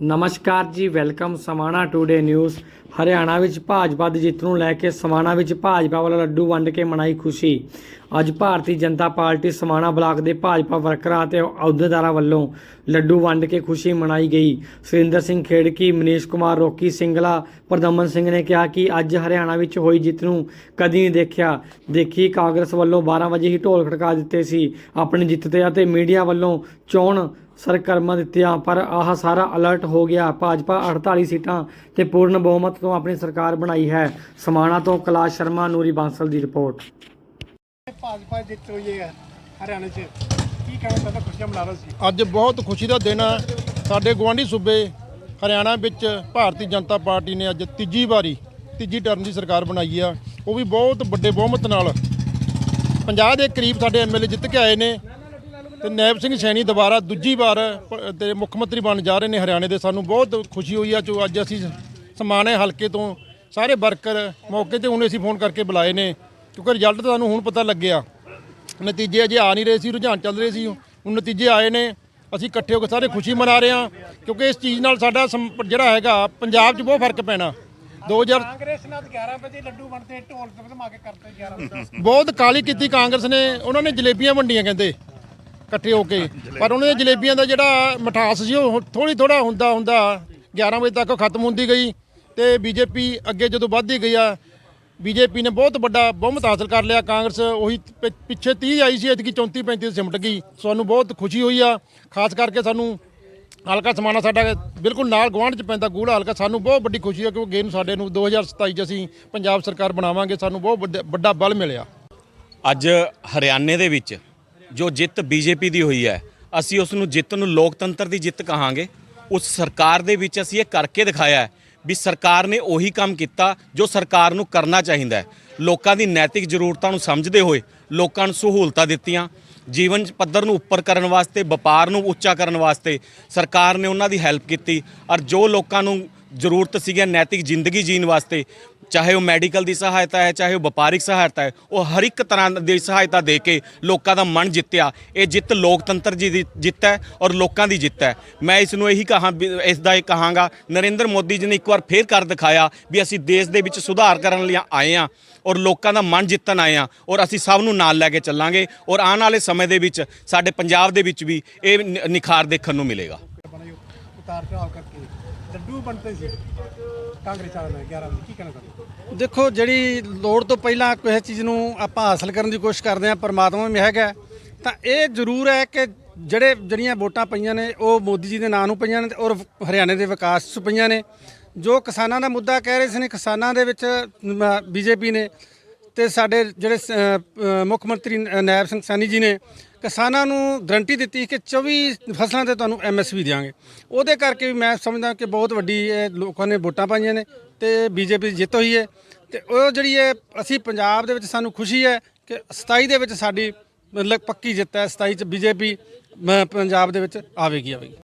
ਨਮਸਕਾਰ ਜੀ, welcome Samana today news. Haryana ਵਿੱਚ ਭਾਜਪਾ ਦੀ ਜਿੱਤ ਨੂੰ ਲੈ ਕੇ ਸਮਾਣਾ ਵਿੱਚ ਭਾਜਪਾ ਵੱਲੋਂ ਲੱਡੂ ਵੰਡ ਕੇ ਮਨਾਈ ਖੁਸ਼ੀ। ਅੱਜ ਭਾਰਤੀ ਜਨਤਾ ਪਾਰਟੀ ਸਮਾਣਾ ਬਲਾਕ ਦੇ ਭਾਜਪਾ ਵਰਕਰਾਂ ਅਤੇ ਅਹੁਦੇਦਾਰਾਂ ਵੱਲੋਂ ਲੱਡੂ ਵੰਡ ਕੇ ਖੁਸ਼ੀ ਮਨਾਈ ਗਈ। ਸੁਰਿੰਦਰ ਸਿੰਘ ਖੇੜਕੀ, ਮਨੀਸ਼ ਕੁਮਾਰ, ਰੋਕੀ ਸਿੰਗਲਾ, ਪ੍ਰਦਮਨ ਸਿੰਘ ਨੇ ਕਿਹਾ ਕਿ ਅੱਜ ਹਰਿਆਣਾ ਵਿੱਚ ਹੋਈ ਜਿੱਤ ਨੂੰ ਕਦੀ ਨਹੀਂ ਦੇਖਿਆ। ਦੇਖੀ, ਕਾਂਗਰਸ ਵੱਲੋਂ 12 ਵਜੇ ਹੀ ਢੋਲ ਖੜਕਾ ਦਿੱਤੇ ਸੀ। ਆਪਣੀ ਜਿੱਤ ਤੇ ਅਤੇ ਮੀਡੀਆ ਵੱਲੋਂ ਚੋਣ ਸਰਕਰਮਾਂ ਦਿੱਤੀਆਂ ਪਰ ਆਹ ਸਾਰਾ ਅਲਰਟ ਹੋ ਗਿਆ। ਭਾਜਪਾ 48 ਸੀਟਾਂ ਤੇ ਪੂਰਨ ਬਹੁਮਤ ਤੋਂ ਆਪਣੀ ਸਰਕਾਰ ਬਣਾਈ ਹੈ। ਸਮਾਣਾ ਤੋਂ ਕੈਲਾਸ਼ ਸ਼ਰਮਾ ਨੂਰੀ ਬਾਂਸਲ ਦੀ ਰਿਪੋਰਟ। ਭਾਜਪਾ ਜਿੱਤ ਹੋਈ ਹੈ ਹਰਿਆਣਾ 'ਚ। ਕੀ ਕਹਿਣਾ ਚਾਹੁੰਦਾ ਖੁਸ਼ੀਆਂ ਮਨਾ ਰਹੇ ਸੀ। ਅੱਜ ਬਹੁਤ ਖੁਸ਼ੀ ਦਾ ਦਿਨ ਆ। ਸਾਡੇ ਗਵਾਂਢੀ ਸੂਬੇ ਹਰਿਆਣਾ ਵਿੱਚ ਭਾਰਤੀ ਜਨਤਾ ਪਾਰਟੀ ਨੇ ਅੱਜ ਤੀਜੀ ਵਾਰੀ ਤੀਜੀ ਟਰਮ ਦੀ ਸਰਕਾਰ ਬਣਾਈ ਆ। ਉਹ ਵੀ ਬਹੁਤ ਵੱਡੇ ਬਹੁਮਤ ਨਾਲ। 50 ਦੇ ਕਰੀਬ ਸਾਡੇ ਐਮਐਲਏ ਜਿੱਤ ਕੇ ਆਏ ਨੇ। ਤੇ ਨੈਬ ਸਿੰਘ ਸੈਣੀ ਦੁਬਾਰਾ ਦੂਜੀ ਵਾਰ ਪ- ਤੇ ਮੁੱਖ ਮੰਤਰੀ ਬਣ ਜਾ ਰਹੇ ਨੇ ਹਰਿਆਣੇ ਦੇ। ਸਾਨੂੰ ਬਹੁਤ ਖੁਸ਼ੀ ਹੋਈ ਆ ਜੋ ਅੱਜ ਅਸੀਂ ਸਮਾਣੇ ਹਲਕੇ ਤੋਂ। ਸਾਰੇ ਵਰਕਰ ਮੌਕੇ ਤੇ ਹੁਣ ਅਸੀਂ ਫੋਨ ਕਰਕੇ ਬੁਲਾਏ ਨੇ ਕਿਉਂਕਿ ਰਿਜ਼ਲਟ ਤੁਹਾਨੂੰ ਹੁਣ ਪਤਾ ਲੱਗਿਆ। ਨਤੀਜੇ ਅਜੇ ਆ ਨਹੀਂ ਰਹੇ ਸੀ ਰੁਝਾਨ ਚੱਲ ਰਹੇ ਸੀ। ਹੁਣ ਨਤੀਜੇ ਆਏ ਨੇ ਅਸੀਂ ਇਕੱਠੇ ਹੋ ਕੇ ਸਾਰੇ ਖੁਸ਼ੀ ਮਨਾ ਰਹੇ ਹਾਂ ਕਿਉਂਕਿ ਇਸ ਚੀਜ਼ ਨਾਲ ਸਾਡਾ ਸਮ- ਜਿਹੜਾ ਹੈਗਾ ਪੰਜਾਬ 'ਚ ਬਹੁਤ ਫ਼ਰਕ ਪੈਣਾ। 2000 ਕਾਂਗਰਸ ਨਾਲ 11 ਵਜੇ ਲੱਡੂ ਵੰਡਦੇ ਢੋਲ ਤੇ ਵਧਮਾ ਕੇ ਕਰਦੇ 11 ਵਜੇ। ਬਹੁਤ ਕਾਲੀ ਕੀਤੀ ਕਾਂਗਰਸ ਨੇ ਉਹਨਾਂ ਨੇ ਜਲੇਬੀਆਂ ਵੰਡੀਆਂ ਕਹਿੰਦੇ। ਇਕੱਠੇ ਹੋ ਕੇ। ਪਰ ਉਹਨਾਂ ਦੀਆਂ ਜਲੇਬੀਆਂ ਦਾ ਜਿਹੜਾ ਮਠਾਸ ਸੀ, ਉਹ ਥੋੜੀ ਥੋੜਾ ਹੁੰਦਾ ਹੁੰਦਾ 11 ਵਜੇ ਤੱਕ ਖਤਮ ਹੁੰਦੀ ਗਈ ਤੇ ਬੀਜੇਪੀ ਅੱਗੇ ਜਦੋਂ ਵੱਧਦੀ ਗਈ ਆ, ਬੀਜੇਪੀ ਨੇ ਬਹੁਤ ਵੱਡਾ ਬਹੁਮਤ ਹਾਸਲ ਕਰ ਲਿਆ। ਕਾਂਗਰਸ ਉਹੀ ਪਿ- ਪਿੱਛੇ 30 ਆਈ ਸੀ, ਐਤਕੀ 34 35 ਤੇ ਸਿਮਟ ਗਈ। ਸਾਨੂੰ ਬਹੁਤ ਖੁਸ਼ੀ ਹੋਈ ਆ, ਖਾਸ ਕਰਕੇ ਸਾਨੂੰ ਹਲਕਾ ਸਮਾਣਾ ਸਾਡਾ ਬਿਲਕੁਲ ਨਾਲ ਗਵਾਂਢ ਚ ਪੈਂਦਾ ਗੂੜਾ ਹਲਕਾ। ਸਾਨੂੰ ਬਹੁਤ ਵੱਡੀ ਖੁਸ਼ੀ ਹੈ ਕਿਉਂਕਿ ਨੂੰ ਸਾਡੇ ਨੂੰ 2027 ਚ ਅਸੀਂ ਪੰਜਾਬ ਸਰਕਾਰ ਬਣਾਵਾਂਗੇ। ਸਾਨੂੰ ਬਹੁਤ ਵੱਡਾ- ਵੱਡਾ ਬਲ ਮਿਲਿਆ। ਅੱਜ ਹਰਿਆਣੇ ਦੇ ਵਿੱਚ ਜੋ ਜਿੱਤ ਬੀਜੇਪੀ ਦੀ ਹੋਈ ਹੈ, ਅਸੀਂ ਉਸ ਨੂੰ ਜਿੱਤ ਨੂੰ ਲੋਕਤੰਤਰ ਦੀ ਜਿੱਤ ਕਹਾਂਗੇ। ਉਸ ਸਰਕਾਰ ਦੇ ਵਿੱਚ ਅਸੀਂ ਇਹ ਕਰਕੇ ਦਿਖਾਇਆ ਹੈ ਵੀ ਸਰਕਾਰ ਨੇ ਉਹੀ ਕੰਮ ਕੀਤਾ ਜੋ ਸਰਕਾਰ ਨੂੰ ਕਰਨਾ ਚਾਹੀਦਾ ਹੈ। ਲੋਕਾਂ ਦੀ ਨੈਤਿਕ ਜ਼ਰੂਰਤਾਂ ਨੂੰ ਸਮਝਦੇ ਹੋਏ ਲੋਕਾਂ ਨੂੰ ਸਹੂਲਤਾਂ ਦਿੱਤੀਆਂ। ਜੀਵਨ ਪੱਧਰ ਨੂੰ ਉੱਪਰ ਕਰਨ ਵਾਸਤੇ, ਵਪਾਰ ਨੂੰ ਉੱਚਾ ਕਰਨ ਵਾਸਤੇ ਸਰਕਾਰ ਨੇ ਉਹਨਾਂ ਦੀ ਹੈਲਪ ਕੀਤੀ। ਔਰ ਜੋ ਲੋਕਾਂ ਨੂੰ ਜ਼ਰੂਰਤ ਸੀਗੀ ਨੈਤਿਕ ਜ਼ਿੰਦਗੀ ਜੀਣ ਵਾਸਤੇ ਚਾਹੇ ਉਹ ਮੈਡੀਕਲ ਦੀ ਸਹਾਇਤਾ ਹੈ, ਚਾਹੇ ਉਹ ਵਪਾਰਿਕ ਸਹਾਇਤਾ ਹੈ, ਉਹ ਹਰ ਇੱਕ ਤਰ੍ਹਾਂ ਦੀ ਸਹਾਇਤਾ ਦੇ ਕੇ ਲੋਕਾਂ ਦਾ ਮਨ ਜਿੱਤਿਆ। ਇਹ ਜਿੱਤ ਲੋਕਤੰਤਰ ਜੀ ਦੀ ਜਿੱਤ ਹੈ ਔਰ ਲੋਕਾਂ ਦੀ ਜਿੱਤ ਹੈ। ਮੈਂ ਇਸ ਨੂੰ ਇਹੀ ਕਹਾਂ ਵੀ, ਇਸ ਦਾ ਇਹ ਕਹਾਂਗਾ, ਨਰਿੰਦਰ ਮੋਦੀ ਜੀ ਨੇ ਇੱਕ ਵਾਰ ਫੇਰ ਕਰ ਦਿਖਾਇਆ ਵੀ ਅਸੀਂ ਦੇਸ਼ ਦੇ ਵਿੱਚ ਸੁਧਾਰ ਕਰਨ ਲਈ ਆਏ ਹਾਂ ਔਰ ਲੋਕਾਂ ਦਾ ਮਨ ਜਿੱਤਣ ਆਏ ਹਾਂ ਔਰ ਅਸੀਂ ਸਭ ਨੂੰ ਨਾਲ ਲੈ ਕੇ ਚੱਲਾਂਗੇ ਔਰ ਆਉਣ ਵਾਲੇ ਸਮੇਂ ਦੇ ਵਿੱਚ ਸਾਡੇ ਪੰਜਾਬ ਦੇ ਵਿੱਚ ਵੀ ਇਹ ਨ- ਨਿਖਾਰ ਦੇਖਣ ਨੂੰ ਮਿਲੇਗਾ। ਉਤਾਰ ਚੜਾਵ ਕਰਕੇ। ਲੱਡੂ ਵੰਡਦੇ ਸੀ। ਕਾਂਗਰਸ ਵਾਲਿਆਂ ਨੇ 11 ਵਜੇ ਕੀ ਕਹਿਣਾ ਚਾਹੁੰਦੇ ਦੇਖੋ, ਜਿਹੜੀ ਲੋੜ ਤੋਂ ਪਹਿਲਾਂ ਕਿਸੇ ਚੀਜ਼ ਨੂੰ ਆਪਾਂ ਹਾਸਲ ਕਰਨ ਦੀ ਕੋਸ਼ਿਸ਼ ਕਰਦੇ ਹਾਂ, ਪਰਮਾਤਮਾ ਵੀ ਹੈਗਾ ਤਾਂ ਇਹ ਜ਼ਰੂਰ ਹੈ ਕਿ ਜਿਹੜੇ, ਜਿਹੜੀਆਂ ਵੋਟਾਂ ਪਈਆਂ ਨੇ, ਉਹ ਮੋਦੀ ਜੀ ਦੇ ਨਾਂ ਨੂੰ ਪਈਆਂ ਨੇ ਤੇ ਔਰ ਹਰਿਆਣੇ ਦੇ ਵਿਕਾਸ 'ਚ ਪਈਆਂ ਨੇ। ਜੋ ਕਿਸਾਨਾਂ ਦਾ ਮੁੱਦਾ ਕਹਿ ਰਹੇ ਸੀ ਨੇ, ਕਿਸਾਨਾਂ ਦੇ ਵਿੱਚ ਬੀਜੇਪੀ ਨੇ ਤੇ ਸਾਡੇ ਜਿਹੜੇ ਸ- ਅ, ਮੁੱਖ ਮੰਤਰੀ ਨ- ਨਾਇਬ ਸਿੰਘ ਸੈਣੀ ਜੀ ਨੇ ਕਿਸਾਨਾਂ ਨੂੰ ਗਰੰਟੀ ਦਿੱਤੀ ਕਿ 24 ਫਸਲਾਂ ਤੇ ਤੁਹਾਨੂੰ ਐਮਐਸਪੀ ਦਿਆਂਗੇ। ਉਹਦੇ ਕਰਕੇ ਵੀ ਮੈਂ ਸਮਝਦਾ ਕਿ ਬਹੁਤ ਵੱਡੀ ਇਹ ਲੋਕਾਂ ਨੇ ਵੋਟਾਂ ਪਾਈਆਂ ਨੇ ਤੇ ਬੀਜੇਪੀ ਦੀ ਜਿੱਤ ਹੋਈ ਹੈ। ਤੇ ਉਹ ਜਿਹੜੀ ਹੈ ਅਸੀਂ ਪੰਜਾਬ ਦੇ ਵਿੱਚ ਸਾਨੂੰ ਖੁਸ਼ੀ ਹੈ ਕਿ 27 ਦੇ ਵਿੱਚ ਸਾਡੀ ਮਤਲਬ ਪੱਕੀ ਜਿੱਤ ਹੈ 27 ਚ ਬੀਜੇਪੀ ਪੰਜਾਬ ਦੇ ਵਿੱਚ ਆਵੇਗੀ ਆਵੇਗੀ।